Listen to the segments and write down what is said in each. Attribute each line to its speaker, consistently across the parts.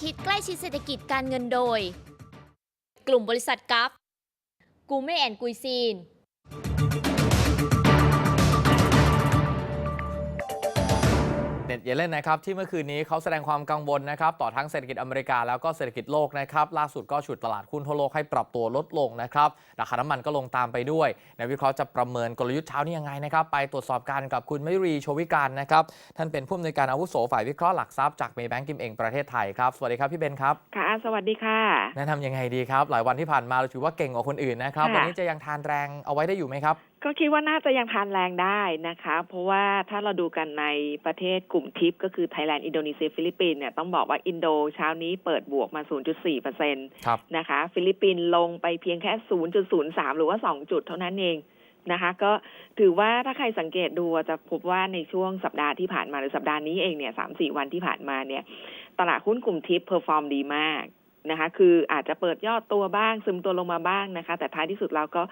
Speaker 1: คิดใกล้ชิดเศรษฐกิจการเงินโดย กลุ่มบริษัทกัฟกูเม่แอนกุยซีน
Speaker 2: เน็ตเยเลนนะครับที่เมื่อคืนนี้เขาแสดงความกังวลนะครับต่อทั้งเศรษฐกิจอเมริกาแล้วก็เศรษฐกิจโลกนะครับล่าสุดก็ฉุดตลาดหุ้นทั่วโลกให้ปรับตัวลดลงนะครับราคาน้ำมันก็ลงตามไปด้วยนักวิเคราะห์จะประเมินกลยุทธ์เช้านี้ยังไงนะครับไปตรวจสอบกันกับคุณมรีโชวิการนะครับท่านเป็นผู้อำนวยการอาวุโสฝ่ายวิเคราะห์หลักทรัพย์จากเมย์แบงก์กิมเองประเทศไทยครับสวัสดีครับพี่เบนครับ
Speaker 3: ค่ะสวัสดีค่ะ
Speaker 2: แนะนำยังไงดีครับ หลายวันที่ผ่านมาเราถือว่าเก่งกว่าคนอื่นนะครับ
Speaker 3: ค่ะ
Speaker 2: วันนี้จะยังทานแรงเอาไว้ได้อยู่ไหมครับ
Speaker 3: ก็คิดว่าน่าจะยังทานแรงได้นะคะ เพราะว่าถ้าเราดูกันในประเทศกลุ่มทิปก็คือไทยแลนด์อินโดนีเซียฟิลิปปินส์เนี่ยต้องบอกว่าอินโดเช้านี้เปิดบวกมา 0.4เปอร์เซ็นต์
Speaker 2: ครับ
Speaker 3: นะคะ ฟิลิปปินส์ลงไปเพียงแค่ 0.03 หรือว่า 2 จุดเท่านั้นเองนะคะ ก็ถือว่าถ้าใครสังเกตดูจะพบว่าในช่วงสัปดาห์ที่ผ่านมาหรือสัปดาห์นี้เองเนี่ยสามสี่วันที่ผ่านมาเนี่ยตลาดหุ้นกลุ่มทิปเพอร์ฟอร์มดีมาก นะคะ คืออาจจะเปิดยอดตัวบ้างซึมตัวลงมาบ้างนะคะ แต่ท้ายที่สุดเราก็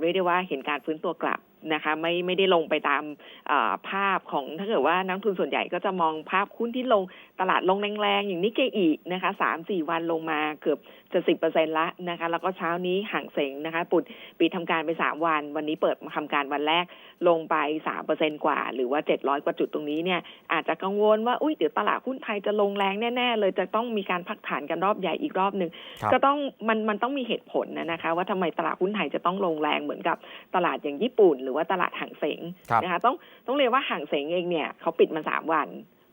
Speaker 3: เรียกได้ว่าเห็นการฟื้นตัวกลับนะคะไม่ไม่ได้ลงไปตามเอ่อภาพของถ้าเกิดว่านักลงทุนส่วนใหญ่ก็จะมองภาพหุ้นที่ลงตลาดลงแรงๆ อย่างนิกเกอีนะคะสามสี่วันลงมาเกือบจะสิบเปอร์เซ็นละนะคะ แล้วก็เช้านี้ห่างเสงนะคะ ปุดปิดทำการไปสามวัน วันนี้เปิดมาทำการวันแรกลงไปสามเปอร์เซ็นกว่า หรือว่าเจ็ดร้อยกว่าจุดตรงนี้เนี่ย อาจจะกังวลว่าอุ้ยเดี๋ยวตลาดหุ้นไทยจะลงแรงแน่ๆ เลยจะต้องมีการพักฐานกันรอบใหญ่อีกรอบหนึ่ง
Speaker 2: ครับ
Speaker 3: ก็ต้องมันมันต้องมีเหตุผลนะนะคะ ว่าทำไมตลาดหุ้นไทยจะต้องลงแรงเหมือนกับตลาดอย่างญี่ปุ่นหรือว่าตลาดห่างเสง
Speaker 2: ครับ
Speaker 3: นะคะต้องต้องเรียกว่าห่างเสงเองเนี่ยเขาปิดมาสามวัน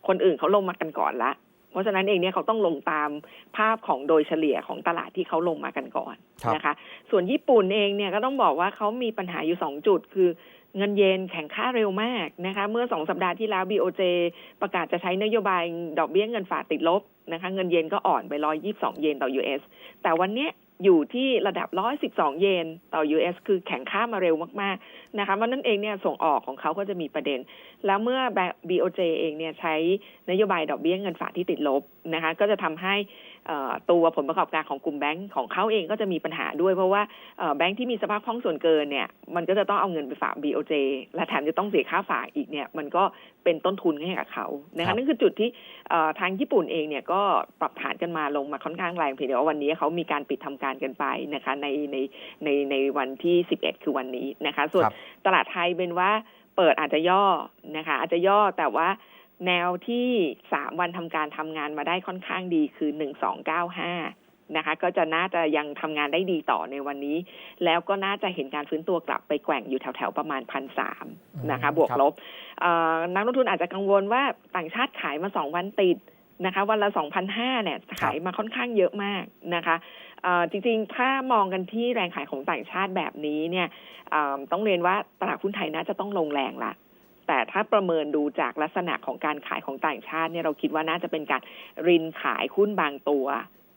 Speaker 3: คนอื่นเขาลงมากันก่อนละเพราะฉะนั้นเองเนี่ยเขาต้องลงตามภาพของโดยเฉลี่ยของตลาดที่เขาลงมากันก่อน
Speaker 2: ครับ
Speaker 3: นะคะ ส่วนญี่ปุ่นเองเนี่ยก็ต้องบอกว่าเขามีปัญหาอยู่สองจุดคือเงินเยนแข็งค่าเร็วมากนะคะ เมื่อสองสัปดาห์ที่แล้ว BOJ ประกาศจะใช้นโยบายดอกเบี้ยเงินฝากติดลบนะคะ เงินเยนก็อ่อนไป122เยนต่อ US แต่วันเนี้ย อยู่ที่ระดับ 112 เยน ต่อ US คือแข็งค่ามาเร็วมากๆ นะคะวันนั้นเองเนี่ยส่งออกของเขาก็จะมีประเด็น แล้วเมื่อ BOJ เองเนี่ยใช้นโยบายดอกเบี้ยเงินฝากที่ติดลบนะคะ ก็จะทำให้ ตัวผลประกอบการของกลุ่มแบงก์ของเขาเองก็จะมีปัญหาด้วยเพราะว่าเอ่อแบงก์ที่มีสภาพคล่องส่วนเกินเนี่ยมันก็จะต้องเอาเงินไปฝาก BOJ และแถมจะต้องเสียค่าฝากอีกเนี่ยมันก็เป็นต้นทุนให้กับเขานะ
Speaker 2: ครั
Speaker 3: คะ
Speaker 2: บ
Speaker 3: นั่นคือจุดที่เอ่อทางญี่ปุ่นเองเนี่ยก็ปรับฐานกันมาลงมาค่อนข้างแรงเพียงแต่ว่าวันนี้เขามีการปิดทำการกันไปนะคะในในในในวันที่ 11 คือวันนี้นะคะ ส่วน
Speaker 2: ครับ
Speaker 3: ตลาดไทยเป็นว่าเปิดอาจจะย่อนะคะ อาจจะย่อแต่ว่า แนวที่สามวันทำการทำงานมาได้ค่อนข้างดีคือหนึ่งสองเก้าห้านะคะ ก็จะน่าจะยังทำงานได้ดีต่อในวันนี้ แล้วก็น่าจะเห็นการฟื้นตัวกลับไปแกว่งอยู่แถวๆประมาณพันสามนะคะ บวกลบเอ่อนักลงทุนอาจจะกังวลว่าต่างชาติขายมาสองวันติดนะคะ วันละสองพันห้าเนี่ยขายมาค่อนข้างเยอะมากนะคะเอ่อจริงๆ ถ้ามองกันที่แรงขายของต่างชาติแบบนี้เนี่ยเอ่อต้องเรียนว่าตลาดหุ้นไทยน่าจะต้องลงแรงละ แต่ถ้าประเมินดูจากลักษณะของการขายของต่างชาติเนี่ยเราคิดว่าน่าจะเป็นการรินขายหุ้นบางตัว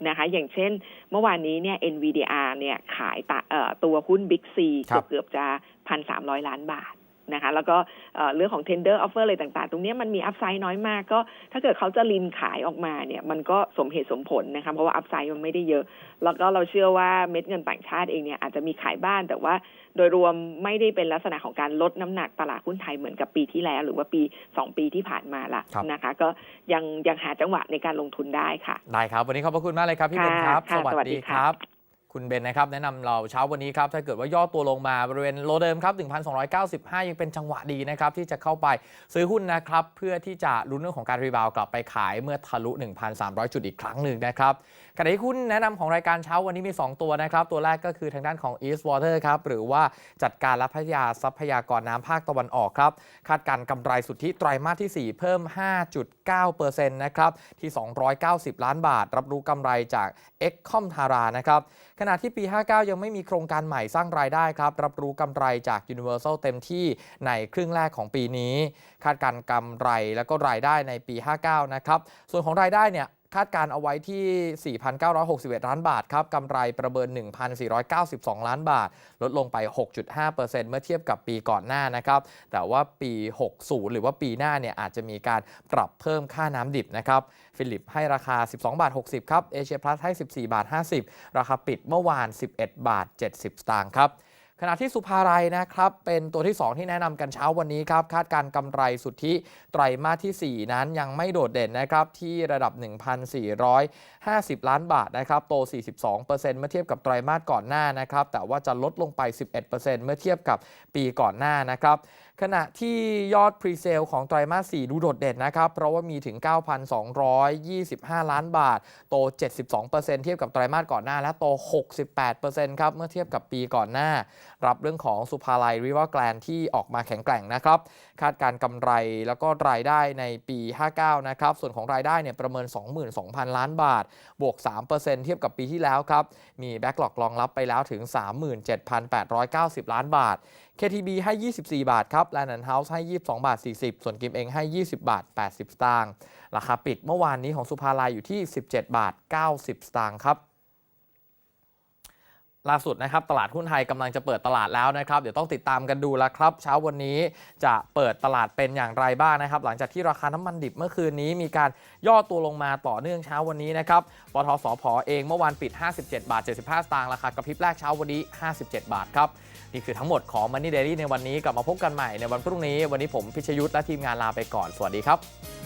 Speaker 3: นะคะ อย่างเช่น เมื่อวานนี้เนี่ย NVDR เนี่ยขายตะเอ่อตัวหุ้น Big C
Speaker 2: ครั
Speaker 3: เกือบบเกือบจะพันสามร้อยล้านบาท นะคะ แล้วก็เอ่อเรื่องของ tender offer อะไรต่างๆ ตรงเนี้ยมันมีอัพไซด์น้อยมาก ก็ถ้าเกิดเขาจะรินขายออกมาเนี่ย มันก็สมเหตุสมผลนะคะ เพราะว่าอัพไซด์มันไม่ได้เยอะ แล้วก็เราเชื่อว่าเม็ดเงินต่างชาติเองเนี่ยอาจจะมีขายบ้านแต่ว่าโดยรวมไม่ได้เป็นลักษณะของการลดน้ำหนักตลาดหุ้นไทยเหมือนกับปีที่แล้ว หรือว่าปี 2 ปีที่ผ่านมาละ
Speaker 2: ครับ
Speaker 3: นะคะ ก็ยังยังหาจังหวะในการลงทุนได้ค่ะ
Speaker 2: ได้ครับ วันนี้ขอบพระคุณมากเลยครับพี่เบนครับ
Speaker 3: ค่ะ
Speaker 2: สวัส
Speaker 3: สวัสดี
Speaker 2: ดีค
Speaker 3: ค่ะ
Speaker 2: รับ คุณเบนนะครับแนะนำเราเช้าวันนี้ครับถ้าเกิดว่าย่อตัวลงมาบริเวณโลเดิมครับ 1,295 ยังเป็นจังหวะดีนะครับที่จะเข้าไปซื้อหุ้นนะครับเพื่อที่จะลุ้นเรื่องของการรีบาวกลับไปขายเมื่อทะลุ 1,300 จุดอีกครั้งหนึ่งนะครับขณะที่หุ้นแนะนำของรายการเช้าวันนี้มี 2 ตัวนะครับตัวแรกก็คือทางด้านของ East Water ครับหรือว่าจัดการและพัฒนาทรัพยากรน้ำภาคตะวันออกครับคาดการณ์กำไรสุทธิไตรมาสที่ 4 เพิ่ม 5.9%นะครับที่ 290 ล้านบาท รับรู้กำไรจาก e x c o m t a r a นะครับ ขณะที่ปี 59 ยังไม่มีโครงการใหม่สร้างรายได้ครับ รับรู้กำไรจาก Universal เต็มที่ในครึ่งแรกของปีนี้ คาดการกำไรและก็รายได้ในปี 59 นะครับ ส่วนของรายได้เนี่ย คาดการ์เอาไว้ที่ 4,961 ล้านบาทครับกำไรประเมิน 1,492 ล้านบาท ลดลงไป 6.5%เมื่อเทียบกับปีก่อนหน้านะครับ แต่ว่าปี 60 หรือว่าปีหน้าเนี่ยอาจจะมีการปรับเพิ่มค่าน้ำดิบนะครับ ฟิลิปให้ราคา 12 บาท 60 ครับ เอเชียพลัสให้ 14 บาท 50 ราคาปิดเมื่อวาน 11 บาท 70 สตางค์ครับ ขณะที่สุภาลัยนะครับเป็นตัวที่ 2 ที่แนะนำกันเช้าวันนี้ครับคาดการณ์กำไรสุทธิไตรมาสที่ 4 นั้นยังไม่โดดเด่นนะครับที่ระดับ 1,450 ล้านบาทนะครับโต 42%เมื่อเทียบกับไตรมาสก่อนหน้านะครับแต่ว่าจะลดลงไป 11%เมื่อเทียบกับปีก่อนหน้านะครับขณะที่ยอดพรีเซลของไตรมาส 4 ดูโดดเด่นนะครับ เพราะว่ามีถึง 9,225 ล้านบาท โต 72%เทียบกับไตรมาสก่อนหน้า และโต 68%ครับ เมื่อเทียบกับปีก่อนหน้า รับเรื่องของสุภาลัยริว r แกลนที่ออกมาแข็งแกร่งนะครับ คาดการกำไรแล้วก็รายได้ในปี 59 นะครับ ส่วนของรายได้เนี่ยประเมิน 22,000 ล้านบาท บวก 3%เทียบกับปีที่แล้วครับ มีแบ็กหลอกรองรับไปแล้วถึง 37,890 ล้านบาท KTB ให้ 24 บาทครับ Land and House ให้ 22 บาท 40 ส่วนกิมเองให้ 20 บาท 80 สตางค์ ราคาปิดเมื่อวานนี้ของสุภาลัยอยู่ที่ 17 บาท 90 สตางค์ครับ ล่าสุดนะครับตลาดหุ้นไทยกำลังจะเปิดตลาดแล้วนะครับ เดี๋ยวต้องติดตามกันดูแล้วครับ เช้าวันนี้จะเปิดตลาดเป็นอย่างไรบ้างนะครับ หลังจากที่ราคาน้ำมันดิบเมื่อคืนนี้ มีการย่อตัวลงมาต่อเนื่องเช้าวันนี้นะครับปทสพเองเมื่อวานปิด 57 บาท 75 สตางค์ราคากระพริบแรกเช้าวันนี้ 57 บาทครับนี่คือทั้งหมดของ Money Daily ในวันนี้กลับมาพบกันใหม่ในวันพรุ่งนี้ วันนี้ผมพิชยุทธ์และทีมงานลาไปก่อนสวัสดีครับ